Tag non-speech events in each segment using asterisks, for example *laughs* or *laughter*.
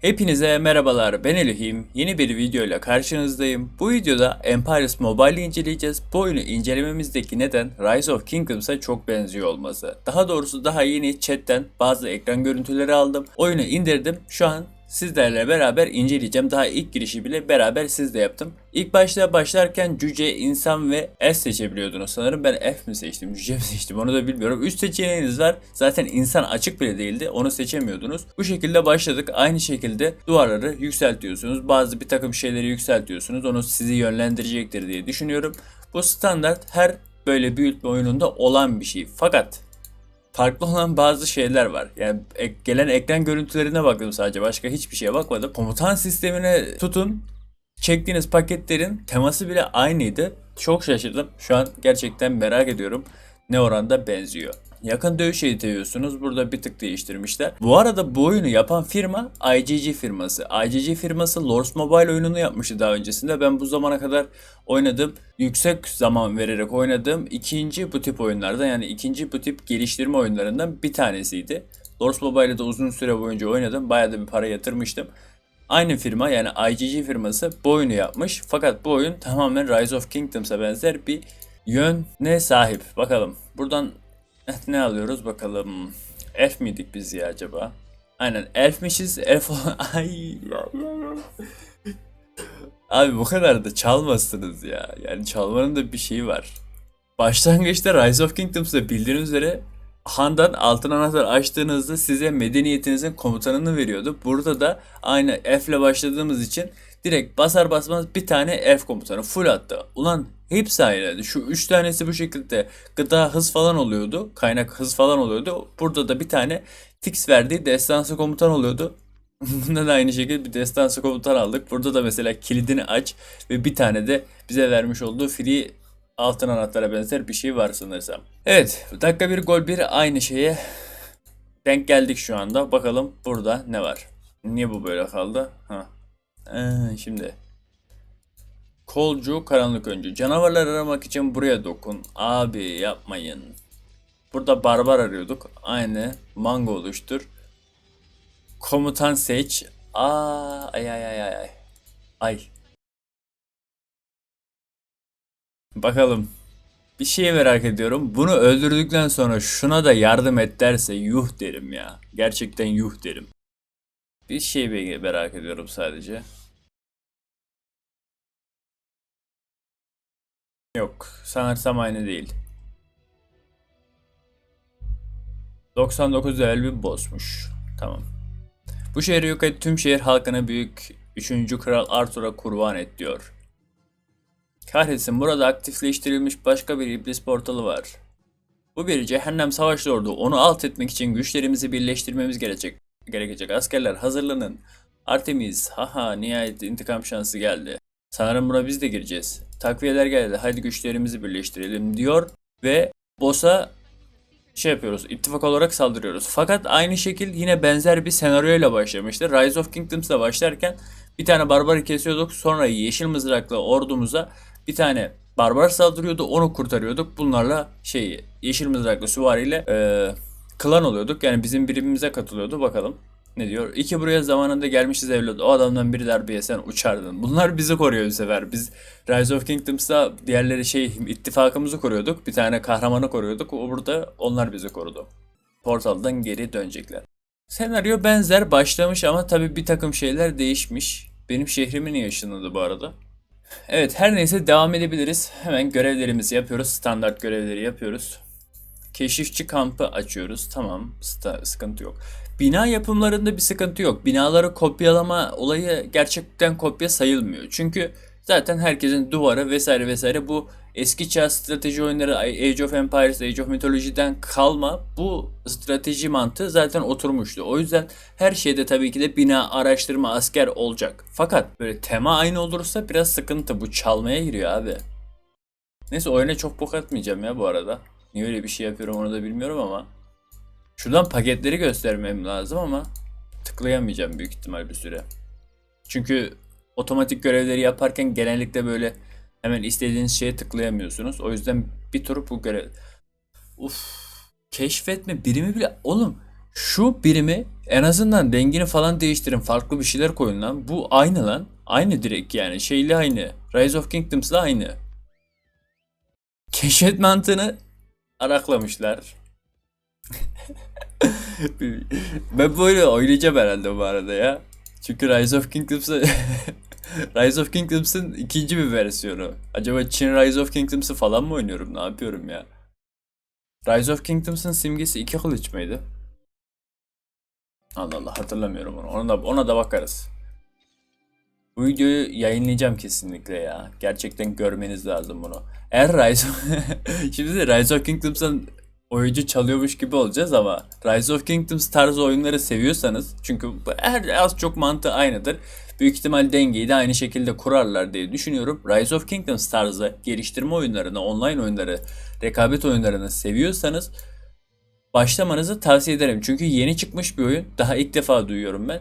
Hepinize merhabalar ben Elihim. Yeni bir videoyla karşınızdayım. Bu videoda Empires Mobile'i inceleyeceğiz. Bu oyunu incelememizdeki neden Rise of Kingdoms'a çok benziyor olması. Daha doğrusu daha yeni chatten bazı ekran görüntüleri aldım. Oyunu indirdim. Şu an sizlerle beraber inceleyeceğim. Daha ilk girişi bile beraber sizle yaptım. İlk başta başlarken cüce, insan ve S seçebiliyordunuz. Sanırım ben F mi seçtim, cüce mi seçtim onu da bilmiyorum. 3 seçeneğiniz var. Zaten insan açık bile değildi. Onu seçemiyordunuz. Bu şekilde başladık. Aynı şekilde duvarları yükseltiyorsunuz. Bazı bir takım şeyleri yükseltiyorsunuz. Onu sizi yönlendirecektir diye düşünüyorum. Bu standart her böyle büyütme oyununda olan bir şey. Fakat farklı olan bazı şeyler var. Yani gelen ekran görüntülerine baktım sadece. Başka hiçbir şeye bakmadım. Komutan sistemine tutun. Çektiğiniz paketlerin teması bile aynıydı. Çok şaşırdım. Şu an gerçekten merak ediyorum ne oranda benziyor. Yakın dövüş eğitiyorsunuz. Burada bir tık değiştirmişler. Bu arada bu oyunu yapan firma IGG firması. IGG firması Lords Mobile oyununu yapmıştı daha öncesinde. Ben bu zamana kadar oynadığım, yüksek zaman vererek oynadığım ikinci bu tip oyunlardan yani ikinci bu tip geliştirme oyunlarından bir tanesiydi. Lords Mobile'de uzun süre boyunca oynadım. Bayağı da bir para yatırmıştım. Aynı firma yani IGG firması bu oyunu yapmış. Fakat bu oyun tamamen Rise of Kingdoms'a benzer bir yöne sahip. Bakalım buradan ne alıyoruz bakalım. Elf miydik biz ya acaba? Aynen elfmişiz. Elf. *laughs* Ay. Abi bu kadar da çalmasınız ya. Yani çalmanın da bir şeyi var. Başlangıçta Rise of Kingdoms'da bildiğiniz üzere Handan altın anahtar açtığınızda size medeniyetinizin komutanını veriyordu. Burada da aynı F ile başladığımız için direkt basar basmaz bir tane F komutanı full attı. Ulan hepsi aynıydı. Şu üç tanesi bu şekilde gıda hız falan oluyordu. Kaynak hız falan oluyordu. Burada da bir tane fix verdiği destansı komutan oluyordu. *laughs* Bunda da aynı şekilde bir destansı komutan aldık. Burada da mesela kilidini aç ve bir tane de bize vermiş olduğu free altın anahtara benzer bir şey var sanırsam. Evet dakika bir gol bir aynı şeye denk geldik şu anda. Bakalım burada ne var. Niye bu böyle kaldı? Ha. Ee, şimdi. Kolcu karanlık öncü. Canavarlar aramak için buraya dokun. Abi yapmayın. Burada barbar arıyorduk. Aynı. Mango oluştur. Komutan seç. Aa ay ay ay ay ay. Bakalım. Bir şey merak ediyorum. Bunu öldürdükten sonra şuna da yardım et derse yuh derim ya. Gerçekten yuh derim. Bir şey merak ediyorum sadece. Yok. Sanırsam aynı değil. 99 level bir bossmuş. Tamam. Bu şehri yok et tüm şehir halkına büyük 3. Kral Arthur'a kurban et diyor. Kahretsin burada aktifleştirilmiş başka bir iblis portalı var. Bu bir cehennem savaş lordu. Onu alt etmek için güçlerimizi birleştirmemiz gerekecek. Gerekecek. Askerler hazırlanın. Artemis, haha nihayet intikam şansı geldi. Sanırım buna biz de gireceğiz. Takviyeler geldi. Hadi güçlerimizi birleştirelim diyor ve boss'a şey yapıyoruz. ittifak olarak saldırıyoruz. Fakat aynı şekil yine benzer bir senaryoyla başlamıştı. Rise of Kingdoms'la başlarken bir tane barbarı kesiyorduk. Sonra yeşil mızrakla ordumuza bir tane barbar saldırıyordu. Onu kurtarıyorduk. Bunlarla şey yeşil mızraklı süvariyle eee klan oluyorduk. Yani bizim birimimize katılıyordu. Bakalım ne diyor? İki buraya zamanında gelmişiz evladı. O adamdan biri darbeye sen uçardın. Bunlar bizi koruyor bu sefer. Biz Rise of Kingdoms'ta diğerleri şey ittifakımızı koruyorduk. Bir tane kahramanı koruyorduk. O burada onlar bizi korudu. Portaldan geri dönecekler. Senaryo benzer başlamış ama tabii bir takım şeyler değişmiş. Benim şehrimin yaşandı bu arada. Evet her neyse devam edebiliriz. Hemen görevlerimizi yapıyoruz. Standart görevleri yapıyoruz. Keşifçi kampı açıyoruz. Tamam sıkıntı yok. Bina yapımlarında bir sıkıntı yok. Binaları kopyalama olayı gerçekten kopya sayılmıyor. Çünkü zaten herkesin duvarı vesaire vesaire bu eski çağ strateji oyunları Age of Empires, Age of Mythology'den kalma bu strateji mantığı zaten oturmuştu. O yüzden her şeyde tabii ki de bina, araştırma, asker olacak. Fakat böyle tema aynı olursa biraz sıkıntı. Bu çalmaya giriyor abi. Neyse oyuna çok bok atmayacağım ya bu arada. Niye öyle bir şey yapıyorum onu da bilmiyorum ama. Şuradan paketleri göstermem lazım ama tıklayamayacağım büyük ihtimal bir süre. Çünkü otomatik görevleri yaparken genellikle böyle hemen istediğiniz şeye tıklayamıyorsunuz. O yüzden bir tur bu görev... Uf, keşfetme birimi bile... Oğlum Şu birimi en azından rengini falan değiştirin. Farklı bir şeyler koyun lan. Bu aynı lan. Aynı direkt yani. Şeyli aynı. Rise of Kingdoms'la aynı. Keşfet mantığını araklamışlar. *laughs* ben böyle oynayacağım herhalde bu arada ya. Çünkü Rise of Kingdoms'ı *laughs* Rise of Kingdoms'ın ikinci bir versiyonu. Acaba Çin Rise of Kingdoms'ı falan mı oynuyorum? Ne yapıyorum ya? Rise of Kingdoms'ın simgesi iki kılıç mıydı? Allah Allah hatırlamıyorum onu. Ona da, ona da bakarız. Bu videoyu yayınlayacağım kesinlikle ya. Gerçekten görmeniz lazım bunu. Eğer Rise of... *laughs* Şimdi Rise of Kingdoms'ın oyuncu çalıyormuş gibi olacağız ama Rise of Kingdoms tarzı oyunları seviyorsanız çünkü her az çok mantığı aynıdır. Büyük ihtimal dengeyi de aynı şekilde kurarlar diye düşünüyorum. Rise of Kingdoms tarzı geliştirme oyunlarını, online oyunları, rekabet oyunlarını seviyorsanız başlamanızı tavsiye ederim. Çünkü yeni çıkmış bir oyun. Daha ilk defa duyuyorum ben.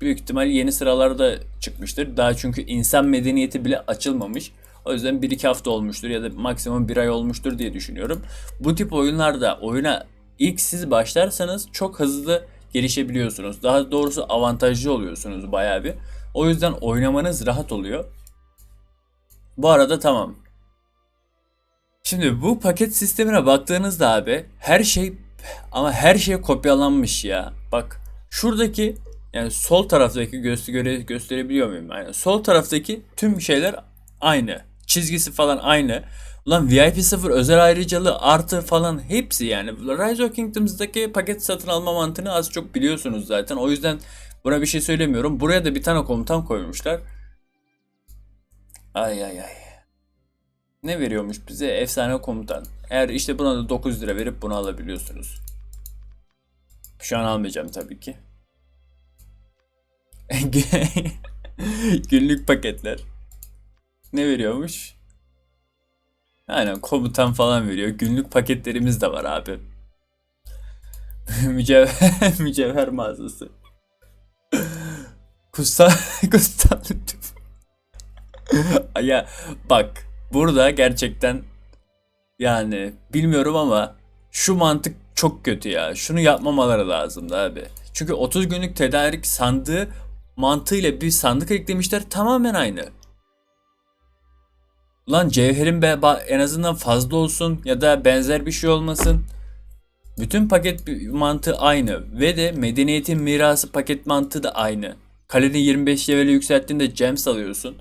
Büyük ihtimal yeni sıralarda çıkmıştır. Daha çünkü insan medeniyeti bile açılmamış. O yüzden 1-2 hafta olmuştur ya da maksimum 1 ay olmuştur diye düşünüyorum. Bu tip oyunlarda oyuna ilk siz başlarsanız çok hızlı gelişebiliyorsunuz. Daha doğrusu avantajlı oluyorsunuz bayağı bir. O yüzden oynamanız rahat oluyor. Bu arada tamam. Şimdi bu paket sistemine baktığınızda abi her şey ama her şey kopyalanmış ya. Bak şuradaki yani sol taraftaki göster gösterebiliyor muyum? Yani sol taraftaki tüm şeyler aynı. Çizgisi falan aynı. Ulan VIP 0 özel ayrıcalığı artı falan hepsi yani. Rise of Kingdoms'daki paket satın alma mantığını az çok biliyorsunuz zaten. O yüzden buna bir şey söylemiyorum. Buraya da bir tane komutan koymuşlar. Ay ay ay. Ne veriyormuş bize? Efsane komutan. Eğer işte buna da 9 lira verip bunu alabiliyorsunuz. Şu an almayacağım tabii ki. *laughs* Günlük paketler. Ne veriyormuş? Aynen komutan falan veriyor. Günlük paketlerimiz de var abi. *laughs* Mücevher, *laughs* mücevher mağazası. *laughs* Kutsal, kutsal ya bak burada gerçekten yani bilmiyorum ama şu mantık çok kötü ya. Şunu yapmamaları lazımdı abi. Çünkü 30 günlük tedarik sandığı mantığıyla bir sandık eklemişler tamamen aynı. Lan cevherin be en azından fazla olsun ya da benzer bir şey olmasın. Bütün paket mantığı aynı ve de medeniyetin mirası paket mantığı da aynı. Kaleni 25 level'e yükselttiğinde gems alıyorsun.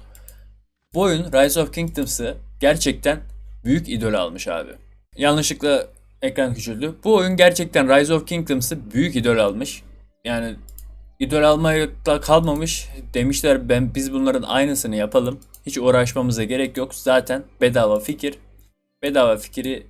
Bu oyun Rise of Kingdoms'ı gerçekten büyük idol almış abi. Yanlışlıkla ekran küçüldü. Bu oyun gerçekten Rise of Kingdoms'ı büyük idol almış. Yani idol almakla kalmamış. Demişler ben biz bunların aynısını yapalım. Hiç uğraşmamıza gerek yok. Zaten bedava fikir. Bedava fikri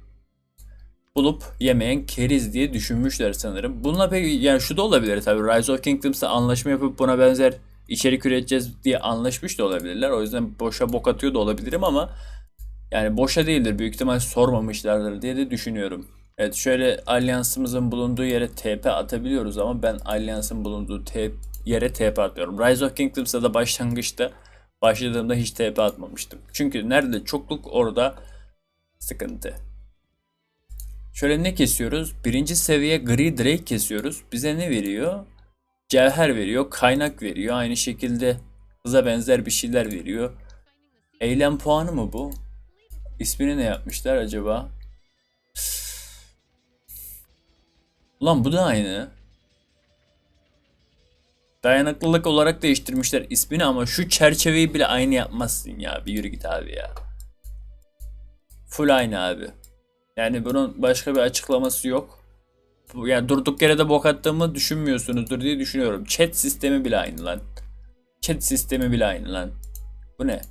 bulup yemeyen keriz diye düşünmüşler sanırım. Bununla peki yani şu da olabilir tabii. Rise of Kingdoms'ta anlaşma yapıp buna benzer içerik üreteceğiz diye anlaşmış da olabilirler. O yüzden boşa bok atıyor da olabilirim ama yani boşa değildir. Büyük ihtimal sormamışlardır diye de düşünüyorum. Evet şöyle alyansımızın bulunduğu yere TP atabiliyoruz ama ben alyansın bulunduğu yere TP atıyorum. Rise of Kingdoms'ta da başlangıçta başladığımda hiç TP atmamıştım. Çünkü nerede çokluk orada sıkıntı. Şöyle ne kesiyoruz? Birinci seviye gri Drake kesiyoruz. Bize ne veriyor? Cevher veriyor, kaynak veriyor. Aynı şekilde hıza benzer bir şeyler veriyor. Eylem puanı mı bu? İsmini ne yapmışlar acaba? Ulan bu da aynı. Dayanıklılık olarak değiştirmişler ismini ama şu çerçeveyi bile aynı yapmazsın ya. Bir yürü git abi ya. Full aynı abi. Yani bunun başka bir açıklaması yok. Yani durduk yere de bok attığımı düşünmüyorsunuzdur diye düşünüyorum. Chat sistemi bile aynı lan. Chat sistemi bile aynı lan. Bu ne?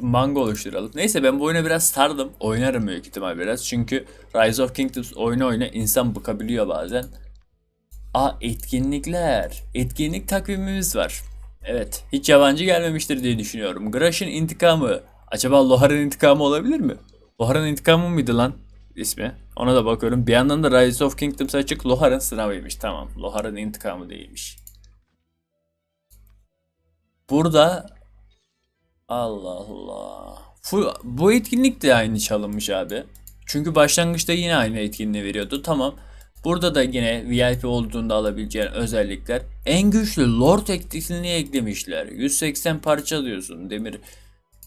Manga oluşturalım. Neyse ben bu oyuna biraz sardım. Oynarım büyük ihtimal biraz. Çünkü Rise of Kingdoms oyunu oyna insan bıkabiliyor bazen. Aa etkinlikler. Etkinlik takvimimiz var. Evet. Hiç yabancı gelmemiştir diye düşünüyorum. Grash'ın intikamı. Acaba Lohar'ın intikamı olabilir mi? Lohar'ın intikamı mıydı lan ismi? Ona da bakıyorum. Bir yandan da Rise of Kingdoms açık. Lohar'ın sınavıymış. Tamam. Lohar'ın intikamı değilmiş. Burada Allah Allah. Bu, bu etkinlik de aynı çalınmış abi. Çünkü başlangıçta yine aynı etkinliği veriyordu. Tamam. Burada da yine VIP olduğunda alabileceğin özellikler. En güçlü Lord etkinliği eklemişler. 180 parça alıyorsun Demir.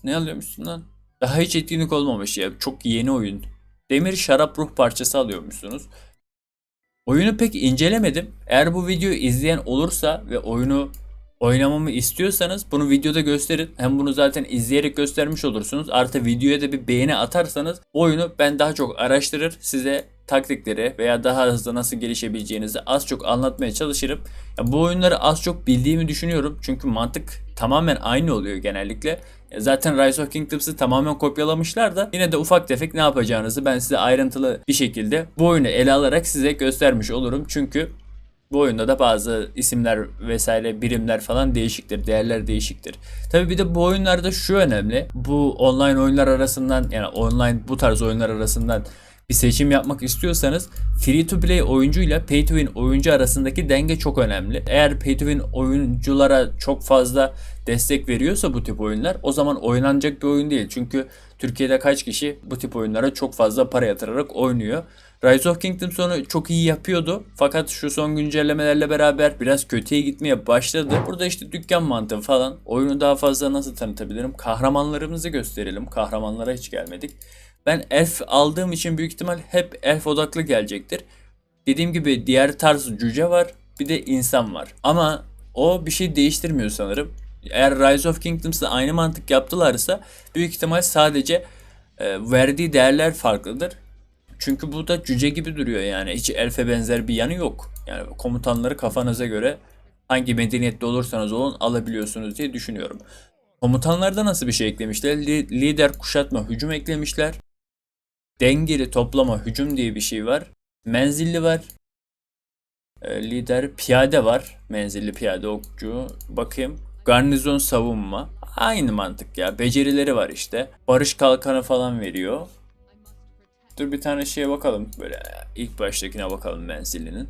Ne alıyormuşsun lan? Daha hiç etkinlik olmamış ya. Çok yeni oyun. Demir şarap ruh parçası alıyormuşsunuz. Oyunu pek incelemedim. Eğer bu videoyu izleyen olursa ve oyunu oynamamı istiyorsanız bunu videoda gösterin. Hem bunu zaten izleyerek göstermiş olursunuz. Artı videoya da bir beğeni atarsanız oyunu ben daha çok araştırır. Size taktikleri veya daha hızlı nasıl gelişebileceğinizi az çok anlatmaya çalışırım. Ya bu oyunları az çok bildiğimi düşünüyorum. Çünkü mantık tamamen aynı oluyor genellikle. Zaten Rise of Kingdoms'ı tamamen kopyalamışlar da yine de ufak tefek ne yapacağınızı ben size ayrıntılı bir şekilde bu oyunu ele alarak size göstermiş olurum. Çünkü bu oyunda da bazı isimler vesaire birimler falan değişiktir. Değerler değişiktir. Tabi bir de bu oyunlarda şu önemli. Bu online oyunlar arasından yani online bu tarz oyunlar arasından bir seçim yapmak istiyorsanız free to play oyuncuyla pay to win oyuncu arasındaki denge çok önemli. Eğer pay to win oyunculara çok fazla destek veriyorsa bu tip oyunlar o zaman oynanacak bir oyun değil. Çünkü Türkiye'de kaç kişi bu tip oyunlara çok fazla para yatırarak oynuyor. Rise of Kingdoms onu çok iyi yapıyordu. Fakat şu son güncellemelerle beraber biraz kötüye gitmeye başladı. Burada işte dükkan mantığı falan. Oyunu daha fazla nasıl tanıtabilirim? Kahramanlarımızı gösterelim. Kahramanlara hiç gelmedik. Ben elf aldığım için büyük ihtimal hep elf odaklı gelecektir. Dediğim gibi diğer tarz cüce var. Bir de insan var. Ama o bir şey değiştirmiyor sanırım. Eğer Rise of Kingdoms'da aynı mantık yaptılarsa büyük ihtimal sadece e, verdiği değerler farklıdır. Çünkü bu da cüce gibi duruyor yani. Hiç elfe benzer bir yanı yok. Yani komutanları kafanıza göre hangi medeniyette olursanız olun alabiliyorsunuz diye düşünüyorum. Komutanlarda nasıl bir şey eklemişler? Li- lider kuşatma hücum eklemişler. Dengeli toplama hücum diye bir şey var. Menzilli var. E, lider piyade var. Menzilli piyade okçu. Bakayım. Garnizon savunma. Aynı mantık ya. Becerileri var işte. Barış kalkanı falan veriyor. Dur bir tane şeye bakalım. Böyle ilk baştakine bakalım menzilinin.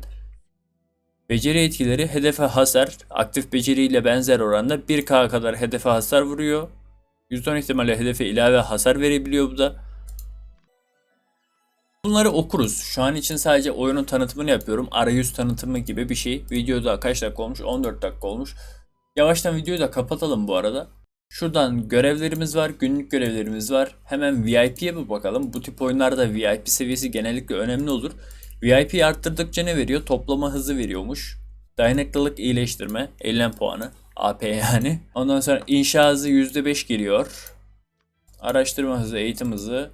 Beceri etkileri hedefe hasar. Aktif beceriyle benzer oranda 1K kadar hedefe hasar vuruyor. %10 ihtimalle hedefe ilave hasar verebiliyor bu da. Bunları okuruz. Şu an için sadece oyunun tanıtımını yapıyorum. Arayüz tanıtımı gibi bir şey. Videoda kaç dakika olmuş? 14 dakika olmuş. Yavaştan videoyu da kapatalım bu arada. Şuradan görevlerimiz var, günlük görevlerimiz var. Hemen VIP'ye bir bakalım. Bu tip oyunlarda VIP seviyesi genellikle önemli olur. VIP arttırdıkça ne veriyor? Toplama hızı veriyormuş. Dayanıklılık iyileştirme, eylem puanı. AP yani. Ondan sonra inşa hızı %5 geliyor. Araştırma hızı, eğitim hızı.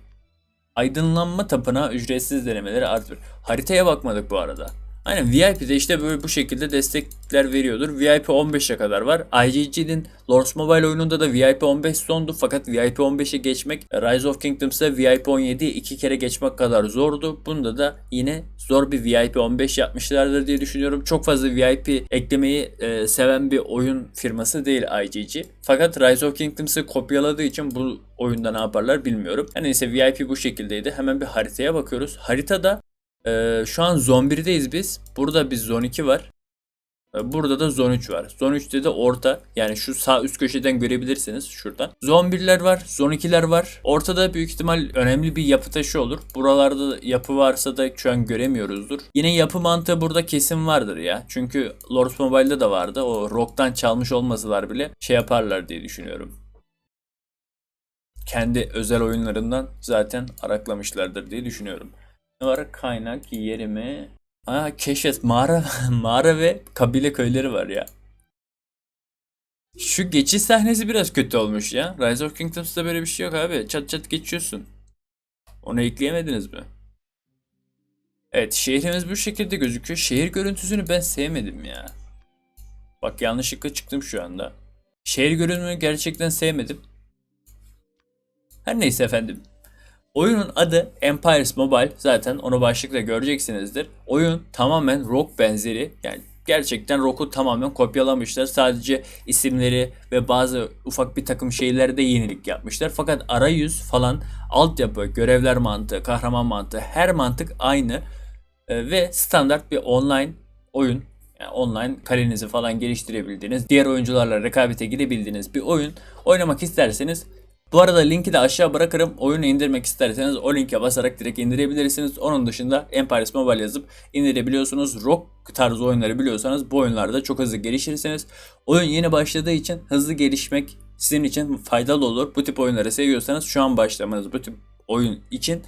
Aydınlanma tapınağı ücretsiz denemeleri artır. Haritaya bakmadık bu arada. Aynen VIP'de işte böyle bu şekilde destekler veriyordur. VIP 15'e kadar var. IGG'nin Lords Mobile oyununda da VIP 15 sondu fakat VIP 15'e geçmek Rise of Kingdoms'da VIP 17'yi iki kere geçmek kadar zordu. Bunda da yine zor bir VIP 15 yapmışlardır diye düşünüyorum. Çok fazla VIP eklemeyi e, seven bir oyun firması değil IGG. Fakat Rise of Kingdoms'ı kopyaladığı için bu oyunda ne yaparlar bilmiyorum. Her neyse VIP bu şekildeydi. Hemen bir haritaya bakıyoruz. Haritada ee, şu an Zone 1'deyiz biz. Burada bir Zone 2 var. Ee, Burada da Zone 3 var. Zone 3'te de orta. Yani şu sağ üst köşeden görebilirsiniz şuradan. Zone 1'ler var. Zone 2'ler var. Ortada büyük ihtimal önemli bir yapı taşı olur. Buralarda da yapı varsa da şu an göremiyoruzdur. Yine yapı mantığı burada kesin vardır ya. Çünkü Lords Mobile'da da vardı. O Rock'tan çalmış olmasalar bile şey yaparlar diye düşünüyorum. Kendi özel oyunlarından zaten araklamışlardır diye düşünüyorum. Var? Kaynak, yerimi. Aa keşfet mağara *laughs* mağara ve kabile köyleri var ya. Şu geçiş sahnesi biraz kötü olmuş ya. Rise of Kingdoms'ta böyle bir şey yok abi. Çat çat geçiyorsun. Onu ekleyemediniz mi? Evet şehrimiz bu şekilde gözüküyor. Şehir görüntüsünü ben sevmedim ya. Bak yanlışlıkla çıktım şu anda. Şehir görünümünü gerçekten sevmedim. Her neyse efendim. Oyunun adı Empires Mobile. Zaten onu başlıkla göreceksinizdir. Oyun tamamen rock benzeri. Yani gerçekten rock'u tamamen kopyalamışlar. Sadece isimleri ve bazı ufak bir takım şeylerde yenilik yapmışlar. Fakat arayüz falan, altyapı, görevler mantığı, kahraman mantığı her mantık aynı. Ee, ve standart bir online oyun. Yani online kalenizi falan geliştirebildiğiniz, diğer oyuncularla rekabete girebildiğiniz bir oyun. Oynamak isterseniz Bu arada linki de aşağı bırakırım. Oyunu indirmek isterseniz o linke basarak direkt indirebilirsiniz. Onun dışında Empires Mobile yazıp indirebiliyorsunuz. Rock tarzı oyunları biliyorsanız bu oyunlarda çok hızlı gelişirsiniz. Oyun yeni başladığı için hızlı gelişmek sizin için faydalı olur. Bu tip oyunları seviyorsanız şu an başlamanız bu tip oyun için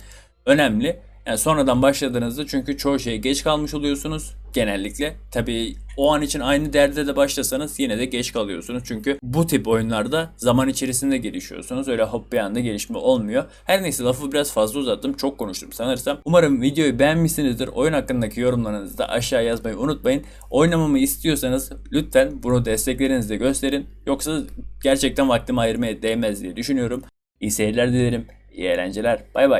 önemli. Yani sonradan başladığınızda çünkü çoğu şeye geç kalmış oluyorsunuz genellikle. Tabii o an için aynı derde de başlasanız yine de geç kalıyorsunuz. Çünkü bu tip oyunlarda zaman içerisinde gelişiyorsunuz. Öyle hop bir anda gelişme olmuyor. Her neyse lafı biraz fazla uzattım. Çok konuştum sanırsam. Umarım videoyu beğenmişsinizdir. Oyun hakkındaki yorumlarınızı da aşağı yazmayı unutmayın. Oynamamı istiyorsanız lütfen bunu desteklerinizle gösterin. Yoksa gerçekten vaktimi ayırmaya değmez diye düşünüyorum. İyi seyirler dilerim. İyi eğlenceler. Bay bay.